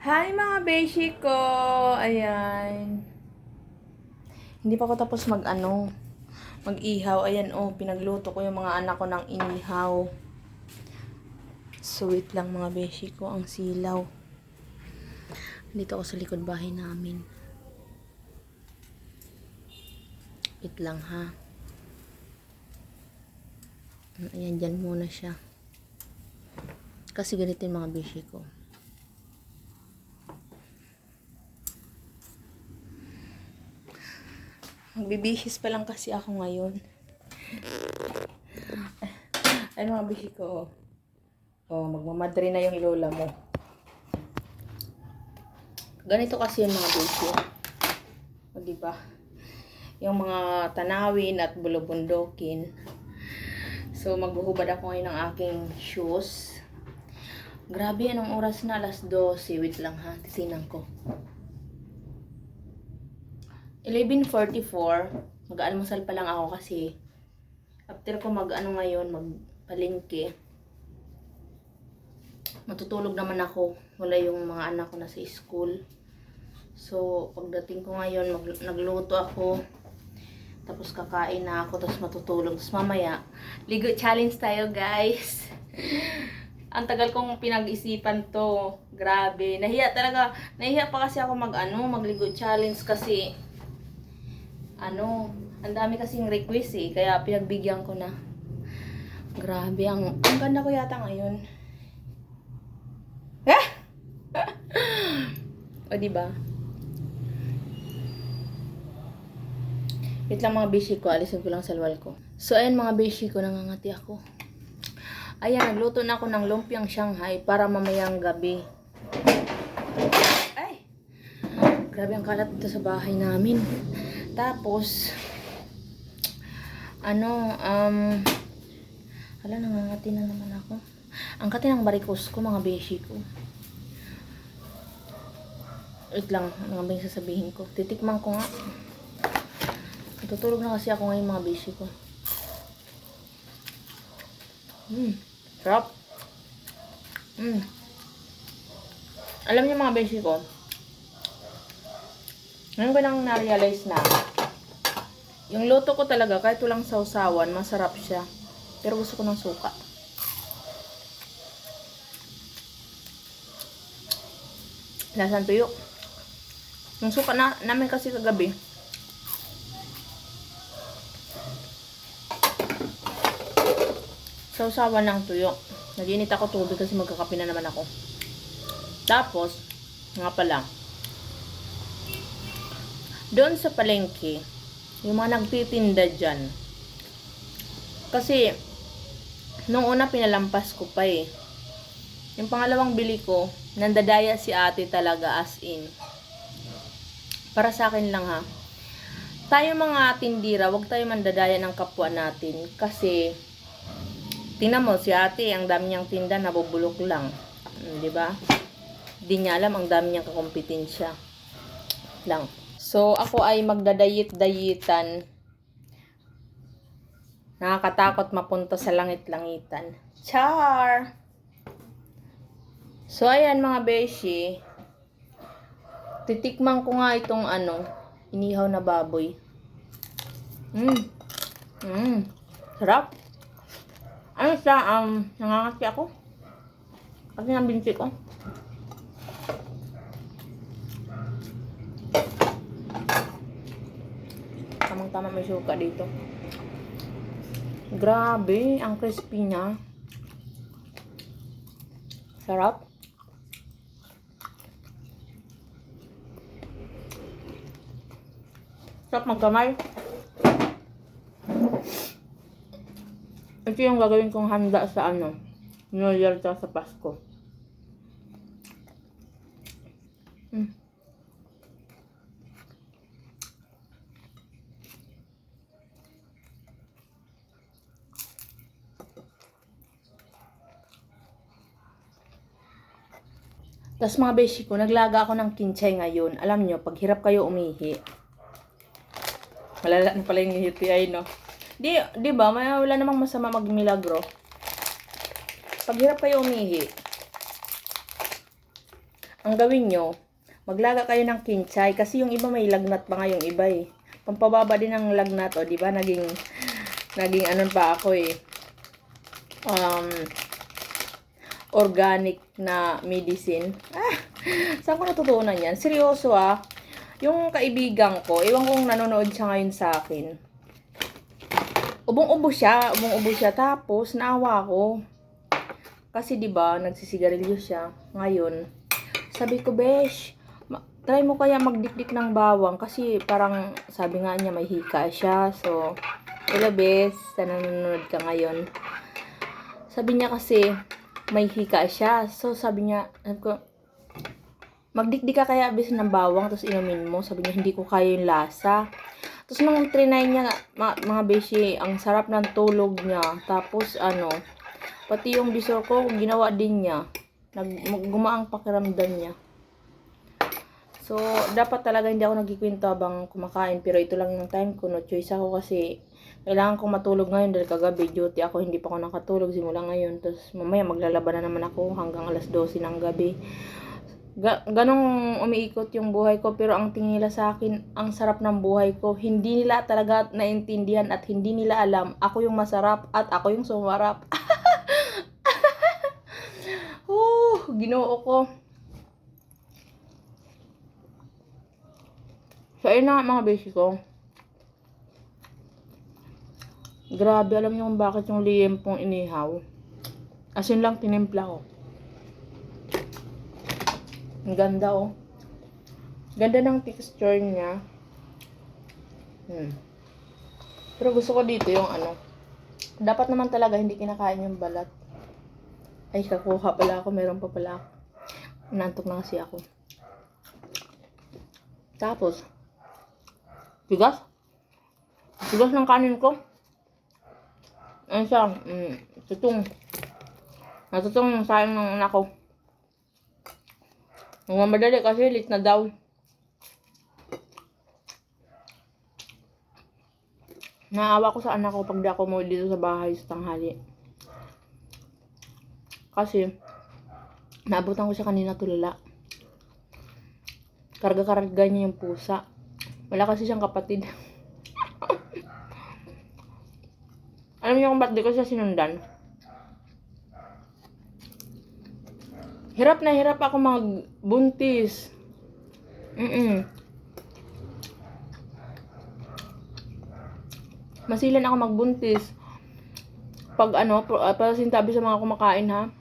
Hi mga beshi ko! Ayan. Hindi pa ako tapos mag ano, mag-ihaw. Ayan oh, pinagluto ko yung mga anak ko ng inihaw. Sweet lang mga beshi ko, ang silaw. Dito ako sa likod bahay namin. Wait lang ha. Ayan, dyan muna siya. Kasi ganito yung mga beshi ko. Magbibihis pa lang kasi ako ngayon. Ay, mga bihi ko. Oh, magmamadre na yung lola mo. Ganito kasi yung mga bihi. O, diba? Yung mga tanawin at bulubundokin. So, magbuhubad ako ngayon ng aking shoes. Grabe, anong oras na? Alas 12. Wait lang ha. Titinan ko. 11.44, mag-almusal pa lang ako kasi after ko mag-ano ngayon, magpalingke, matutulog naman ako. Wala yung mga anak ko na sa school. So, pagdating ko ngayon, mag, nagluto ako. Tapos kakain na ako, tapos matutulog. Tapos mamaya, ligo challenge tayo guys. Ang tagal kong pinag-isipan to. Grabe. Nahiya talaga. Nahiya pa kasi ako mag-ano, magligo challenge kasi ano, ang dami kasing request eh, kaya pinagbigyan ko na. Grabe, ang, ang ganda ko yata ngayon. Eh? o, diba? Wait lang mga bishi ko, alisin ko lang sa luwal ko. So, ayan mga bishi ko, nangangati ako. Ayan, nagluto na ako ng lumpiang Shanghai para mamayang gabi. Ay! Grabe ang kalat dito sa bahay namin. Tapos, ano, um, hala, nangangati na naman ako. Ang kati ng barikos ko, mga beshi ko. Wait lang, ano nga ba yung sasabihin ko? Titikman ko nga. Tutulog na kasi ako ngayon mga beshi ko. Hmm, sarap. Hmm. Alam niyo mga beshi ko, ngayon ko nang na-realize na, yung luto ko talaga, kahit walang sausawan, masarap siya. Pero gusto ko ng suka. Lasang tuyo. Yung suka na, namin kasi kagabi, sausawan ng tuyo. Naginit ako tubig kasi magkakape na naman ako. Tapos, nga pala, doon sa palengke, yung mga nagtitinda dyan. Kasi, nung una pinalampas ko pa eh. Yung pangalawang bili ko, nandadaya si ate talaga as in. Para sa akin lang ha. Tayo mga tindira, wag tayo mandadaya ng kapwa natin. Kasi, tingnan mo, si ate, ang dami niyang tinda, nabubulok lang. Hmm, Di ba? Di niya alam, ang dami niyang kakompetensya. Lang. So, ako ay magdadayit-dayitan. Nakakatakot mapunta sa langit-langitan. Char! So, ayan mga beshi. Titikman ko nga itong ano, inihaw na baboy. Mmm. Mmm. Sarap. Ano siya, um, nangangati ako. Kasi ng binti ko. Tamang-tama may suka dito. Grabe, ang crispy niya. Sarap. Sarap magkamay. Ito yung gagawin kong handa sa ano, New Year sa Pasko. Tapos mga beshi ko, naglaga ako ng kinchay ngayon. Alam nyo, pag hirap kayo umihi, malala na pala yung UTI, no? Di, di ba, may, wala namang masama magmilagro. Pag hirap kayo umihi, ang gawin nyo, maglaga kayo ng kinchay kasi yung iba may lagnat pa nga yung iba eh. Pampababa din ng lagnat o, di ba? Naging naging anon pa ako eh. Um organic na medicine. Ah, saan ko natutunan yan? Seryoso ah. Yung kaibigan ko, ewan kong nanonood siya ngayon sa akin. Ubong-ubo siya, ubong-ubo siya. Tapos, naawa ko. Kasi 'di ba nagsisigarilyo siya ngayon. Sabi ko, "Besh, try mo kaya magdikdik ng bawang kasi parang sabi nga niya may hika siya." So, hello Besh, sana nanonood ka ngayon. Sabi niya kasi may hika siya. So, sabi niya, sabi ko, magdikdik ka kaya bis ng bawang tapos inumin mo. Sabi niya, hindi ko kaya yung lasa. Tapos nung trinay niya, ma- mga beshi, ang sarap ng tulog niya. Tapos ano, pati yung bisor ko, ginawa din niya. Nag, gumaang pakiramdam niya. So, dapat talaga hindi ako nagkikwento habang kumakain. Pero ito lang yung time ko. No choice ako kasi kailangan kong matulog ngayon dahil kagabi duty ako. Hindi pa ako nakatulog simula ngayon. Tapos mamaya maglalaban na naman ako hanggang alas 12 ng gabi. Ga- ganong umiikot yung buhay ko. Pero ang tingin nila sa akin, ang sarap ng buhay ko. Hindi nila talaga naintindihan at hindi nila alam. Ako yung masarap at ako yung sumarap. Oh, ginoo ko. So, ayun na nga, mga basic ko. Grabe, alam niyo kung bakit yung liyem pong inihaw. As in lang, tinimpla ko. Ang ganda, oh. Ganda ng texture niya. Hmm. Pero gusto ko dito yung ano. Dapat naman talaga hindi kinakain yung balat. Ay, kakuha pala ako. Meron pa pala ako. Nantok na kasi ako. Tapos, bigas. Bigas ng kanin ko. Ano siya? Mm, tutong. Natutong sayang ng anak ko. Mga madali kasi late na daw. Naawa ko sa anak ko pag di ako mo dito sa bahay sa tanghali. Kasi, naabutan ko siya kanina tulala. Karga-karga niya yung pusa. Wala kasi siyang kapatid. Alam niyo kung ba't di ko siya sinundan? Hirap na hirap ako magbuntis. Mm Masilan ako magbuntis. Pag ano, para sintabi sa mga kumakain ha.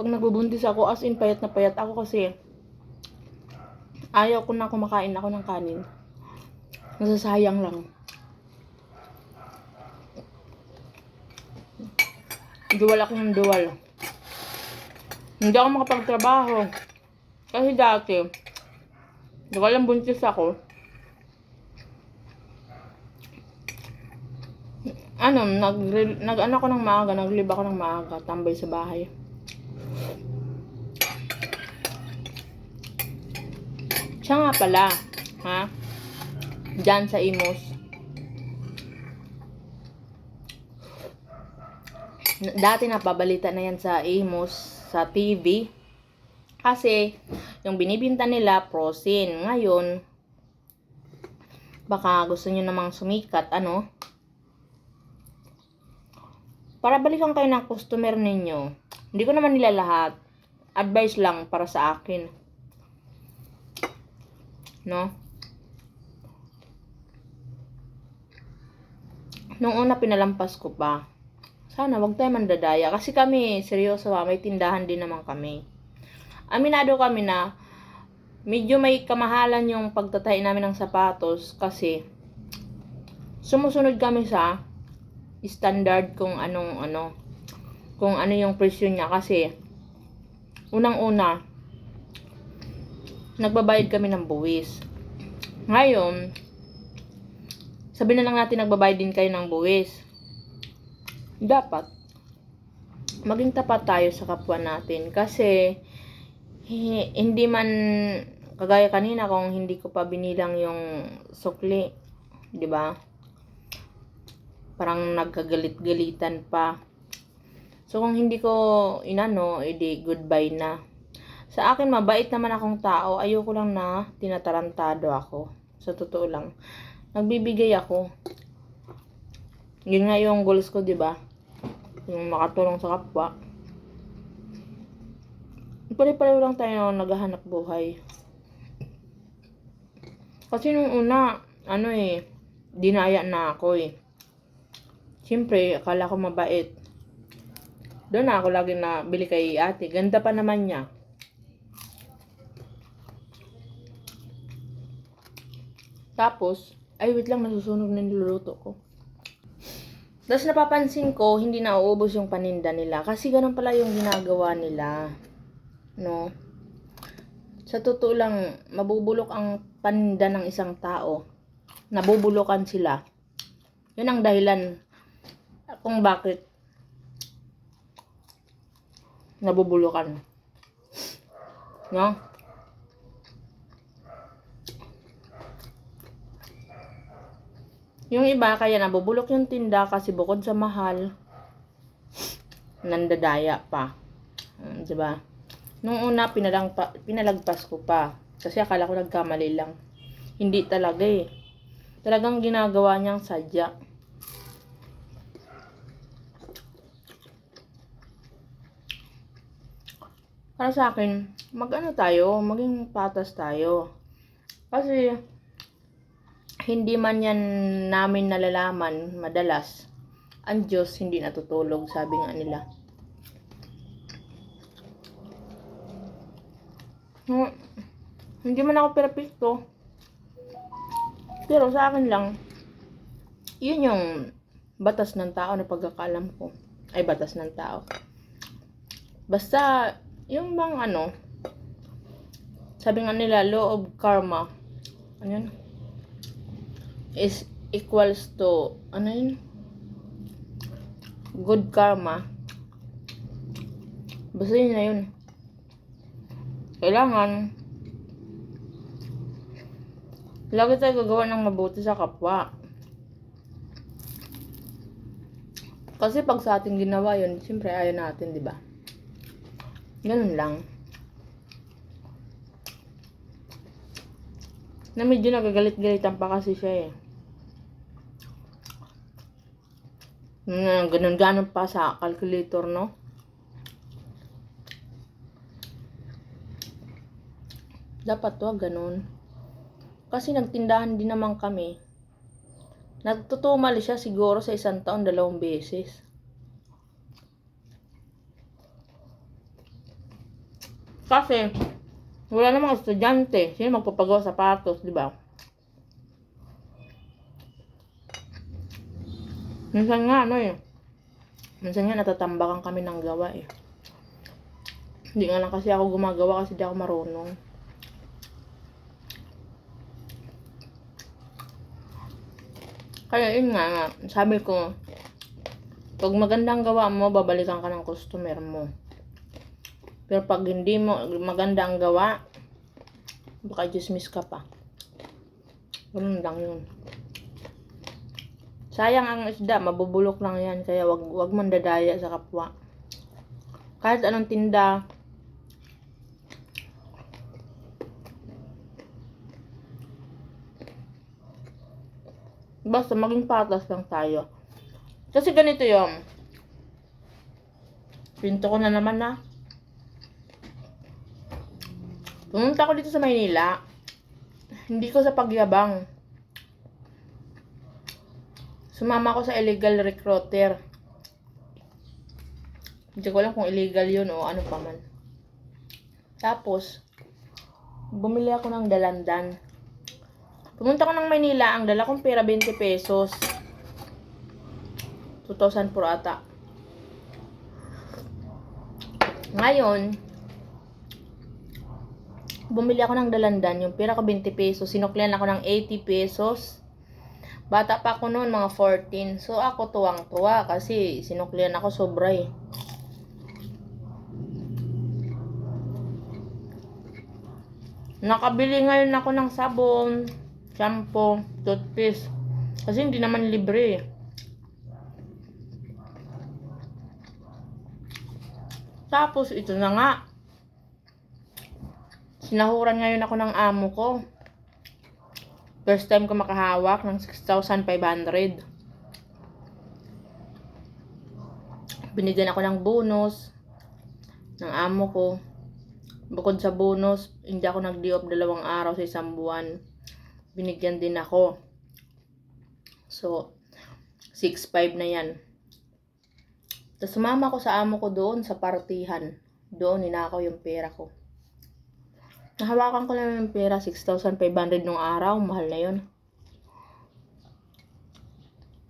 Pag nagbubuntis ako, as in payat na payat ako kasi ayaw ko na kumakain ako ng kanin. Nasasayang lang. Duwal ako ng duwal. Hindi ako makapagtrabaho. Kasi dati, ko alam buntis ako. Ano, nag, nag ano ako ng maaga, naglib ako ng maaga, tambay sa bahay. Siya nga pala, ha? Diyan sa Imos. Dati napabalita na yan sa Imos, sa TV. Kasi, yung binibinta nila, prosin. Ngayon, baka gusto nyo namang sumikat, ano? Para balikan kayo ng customer ninyo. Hindi ko naman nila lahat. Advice lang para sa akin. No? Nung una pinalampas ko pa. Sana wag tayo mandadaya. Kasi kami, seryoso ha, may tindahan din naman kami. Aminado kami na medyo may kamahalan yung pagtatay namin ng sapatos kasi sumusunod kami sa standard kung anong ano kung ano yung presyo niya kasi unang-una nagbabayad kami ng buwis. Ngayon, sabi na lang natin nagbabayad din kayo ng buwis. Dapat, maging tapat tayo sa kapwa natin. Kasi, hi- hindi man, kagaya kanina kung hindi ko pa binilang yung sukli, di ba? Parang nagkagalit-galitan pa. So, kung hindi ko inano, edi goodbye na. Sa akin, mabait naman akong tao. Ayoko lang na tinatarantado ako. Sa totoo lang. Nagbibigay ako. Yun nga yung goals ko, di ba? Yung makatulong sa kapwa. Pare-pareho lang tayo naghahanap buhay. Kasi nung una, ano eh, dinaya na ako eh. Siyempre, akala ko mabait. Doon ako lagi na bili kay ate. Ganda pa naman niya. Tapos, ay wait lang, nasusunog na niluluto ko. Tapos napapansin ko, hindi na uubos yung paninda nila. Kasi ganun pala yung ginagawa nila. No? Sa totoo lang, mabubulok ang paninda ng isang tao. Nabubulokan sila. Yun ang dahilan kung bakit nabubulukan. No? Yung iba, kaya nabubulok yung tinda kasi bukod sa mahal, nandadaya pa. Di ba? Nung una, pinalang pa, pinalagpas ko pa. Kasi akala ko nagkamali lang. Hindi talaga eh. Talagang ginagawa niyang sadya. Para sa akin, mag-ano tayo, maging patas tayo. Kasi, hindi man yan namin nalalaman madalas. Ang Diyos hindi natutulog, sabi nga nila. Hmm, hindi man ako perpekto. Pero sa akin lang, yun yung batas ng tao na pagkakalam ko. Ay, batas ng tao. Basta, yung bang ano, sabi nga nila, law of karma. Ano yun? Is equals to, ano yun? Good karma. Basta yun na yun. Kailangan, lagi tayo gagawa ng mabuti sa kapwa. Kasi pag sa ating ginawa yun, siyempre ayaw natin, di ba? Ganun lang. Na medyo nagagalit-galitan pa kasi siya eh. Mm, ganun-ganun pa sa calculator, no? Dapat to, ganun. Kasi nagtindahan din naman kami. Nagtutumal siya siguro sa isang taon dalawang beses. Kasi, wala namang estudyante. Sino magpapagawa sapatos, di ba? Minsan nga, ano eh. Minsan nga, natatambakan kami ng gawa eh. Hindi nga lang kasi ako gumagawa kasi di ako marunong. Kaya yun nga, nga, sabi ko, pag magandang gawa mo, babalikan ka ng customer mo. Pero pag hindi mo maganda ang gawa, baka dismiss ka pa. Ganun lang yun. Sayang ang isda, mabubulok lang yan. Kaya wag, wag mandadaya sa kapwa. Kahit anong tinda, basta maging patas lang tayo. Kasi ganito yung pinto ko na naman na. Pumunta ko dito sa Maynila. Hindi ko sa pagyabang. Sumama ko sa illegal recruiter. Hindi ko alam kung illegal yun o ano pa man. Tapos, bumili ako ng dalandan. Pumunta ko ng Maynila, ang dala kong pera 20 pesos. 2,000 per ata. Ngayon, bumili ako ng dalandan, yung pera ko 20 pesos, sinuklian ako ng 80 pesos. Bata pa ako noon, mga 14. So, ako tuwang-tuwa kasi sinuklian ako sobra eh. Nakabili ngayon ako ng sabon, shampoo, toothpaste. Kasi hindi naman libre eh. Tapos, ito na nga. Sinahuran ngayon ako ng amo ko. First time ko makahawak ng 6,500. Binigyan ako ng bonus ng amo ko. Bukod sa bonus, hindi ako nag-day off dalawang araw sa isang buwan. Binigyan din ako. So, 6.5 na yan. Tapos sumama ko sa amo ko doon sa partihan. Doon, ninakaw yung pera ko. Nahawakan ko lang yung pera, 6,500 nung araw. Mahal na yun.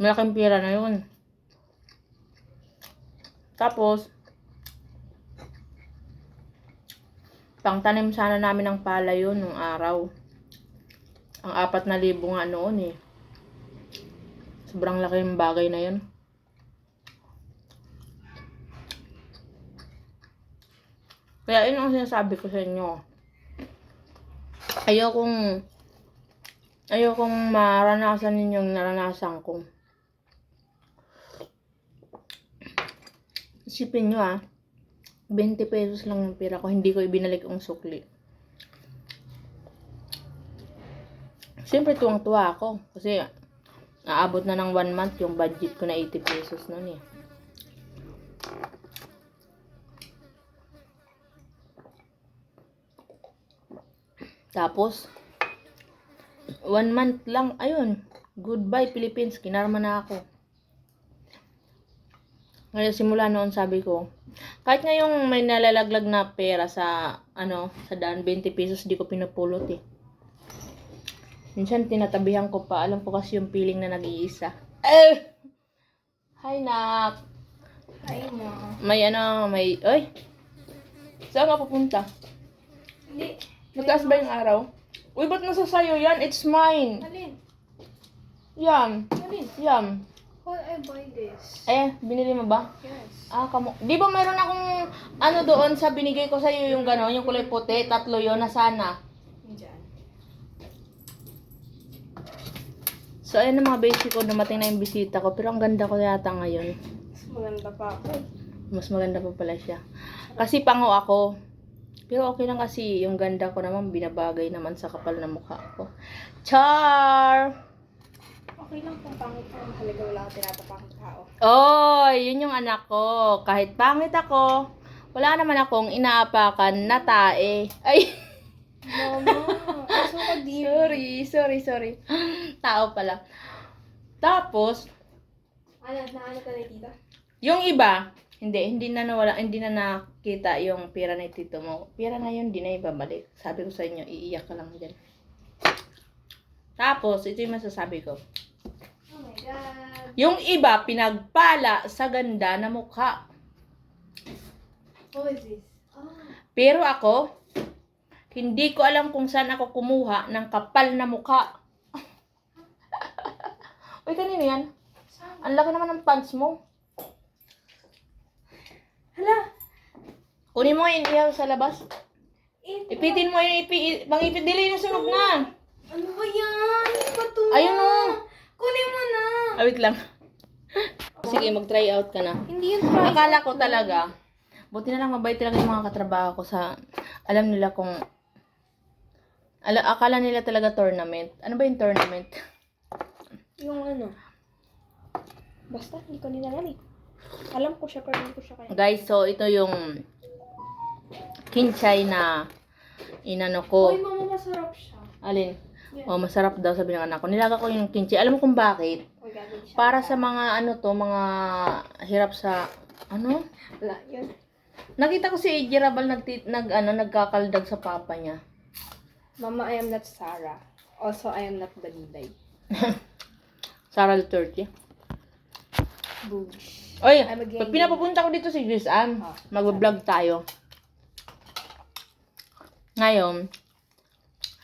Malaking pera na yun. Tapos, pangtanim sana namin ng pala yun nung araw. Ang apat na libo nga noon eh. Sobrang laki yung bagay na yun. Kaya yun ang sinasabi ko sa inyo. Ayokong ayokong maranasan ninyong naranasan ko. Isipin nyo ah, 20 pesos lang yung pera ko, hindi ko ibinalik ang sukli. Siyempre tuwang-tuwa ako kasi naabot na ng one month yung budget ko na 80 pesos nun eh. Tapos, one month lang, ayun, goodbye Philippines, kinarma na ako. Ngayon, simula noon sabi ko, kahit ngayong may nalalaglag na pera sa, ano, sa daan, 20 pesos, di ko pinupulot eh. Minsan, tinatabihan ko pa. Alam ko kasi yung feeling na nag-iisa. Eh! Hi, Nak! Ay, mo. May ano, may... Ay! Saan ka pupunta? Hindi. Mataas ba yung araw? Uy, ba't nasa sayo yan? It's mine! Alin? Yum! Alin? Yum! How I buy this? Eh, binili mo ba? Yes. Ah, kamo. Di ba mayroon akong ano doon sa binigay ko sa iyo yung gano'n, yung kulay puti, tatlo yon na sana. Diyan. So, ayun ang mga basic ko, dumating na yung bisita ko. Pero ang ganda ko yata ngayon. Mas maganda pa ako. Mas maganda pa pala siya. Kasi pango ako. Pero okay lang kasi yung ganda ko naman binabagay naman sa kapal na mukha ko. Char! Okay lang kung pangit ko. Mahalaga wala akong tinatapakang tao. Oh, yun yung anak ko. Kahit pangit ako, wala naman akong inaapakan na tae. Ay, Mama, aso ka di. sorry, sorry, sorry. Tao pala. Tapos, Ano, naano ka na yung iba, hindi, hindi na nawala, hindi na nakita yung pera ni tito mo. Pera na yun, di na ibabalik. Sabi ko sa inyo, iiyak ka lang dyan. Tapos, ito yung masasabi ko. Oh my God. Yung iba, pinagpala sa ganda na mukha. What is this? Oh. Pero ako, hindi ko alam kung saan ako kumuha ng kapal na mukha. Uy, kanino yan? Ang laki naman ng pants mo. Hala! Kunin mo yung iyaw sa labas. Ito. Ipitin mo yung ipi, mangipit dili na sunog na. Ano ba yan? Ano ba to? Ayun o. Kunin mo na. Ah, wait lang. Sige, mag-try out ka na. Hindi yun try. Akala ko talaga, buti na lang mabait talaga yung mga katrabaho ko sa, alam nila kung, ala, akala nila talaga tournament. Ano ba yung tournament? Yung ano. Basta, hindi ko din alam eh. Alam ko siya, pero hindi ko siya kaya. Guys, so ito yung kinchay na inano ko. Uy, mama, masarap siya. Alin? Yeah. Oh, masarap daw sabi ng anak ko. Nilaga ko yung kinchay. Alam mo kung bakit? Para sa mga ano to, mga hirap sa ano? Wala, yun. Nakita ko si AJ Rabal nag, nag ano, nagkakaldag sa papa niya. Mama, I am not Sarah. Also, I am not Daliday. Sarah Duterte. Boosh. Oy, I'm a gay pag pinapapunta ko dito si Chris Ann, Ah. magbablog tayo. Ngayon,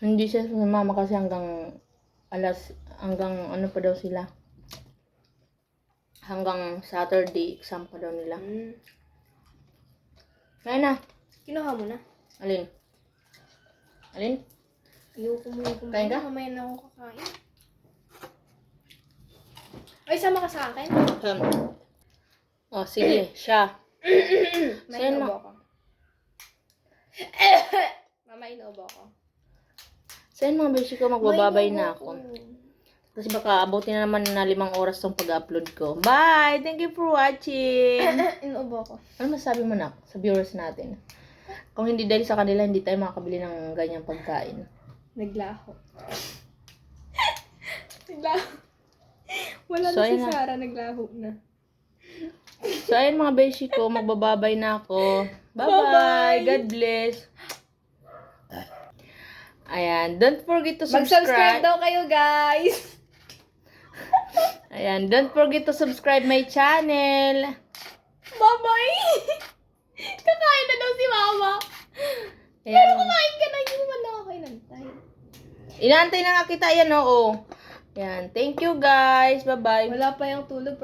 hindi siya sumama kasi hanggang alas, hanggang ano pa daw sila. Hanggang Saturday, exam pa daw nila. Mm. Kaya na. Kinuha mo na. Alin? Alin? Ayoko mo yung Kain ka? Mamaya na ako kakain. Ay, sama ka sa akin. Um, oh, sige, siya. May tubo na. ako. Mama, inuubo ako. So yun mga beshi ko, magbababay May na ako. Kasi baka abutin na naman na limang oras tong pag-upload ko. Bye! Thank you for watching! inuubo ako. ano masabi mo na sa viewers natin? Kung hindi dahil sa kanila, hindi tayo makakabili ng ganyang pagkain. Naglaho. naglaho. Wala So, na si ayun na. Sarah, naglaho na. So, ayun mga beshi ko, magbababay na ako. Bye-bye! God bless! Ayan, don't forget to Mag-subscribe subscribe. daw kayo, guys! Ayan, don't forget to subscribe my channel. Bye-bye! Kakain na daw si Mama. Pero Ayan, kumain ka na, hindi naman ako kayo nantay. inaantay na nga kita yan, oo. Ayan, thank you guys. Bye-bye. Wala pa yung tulog.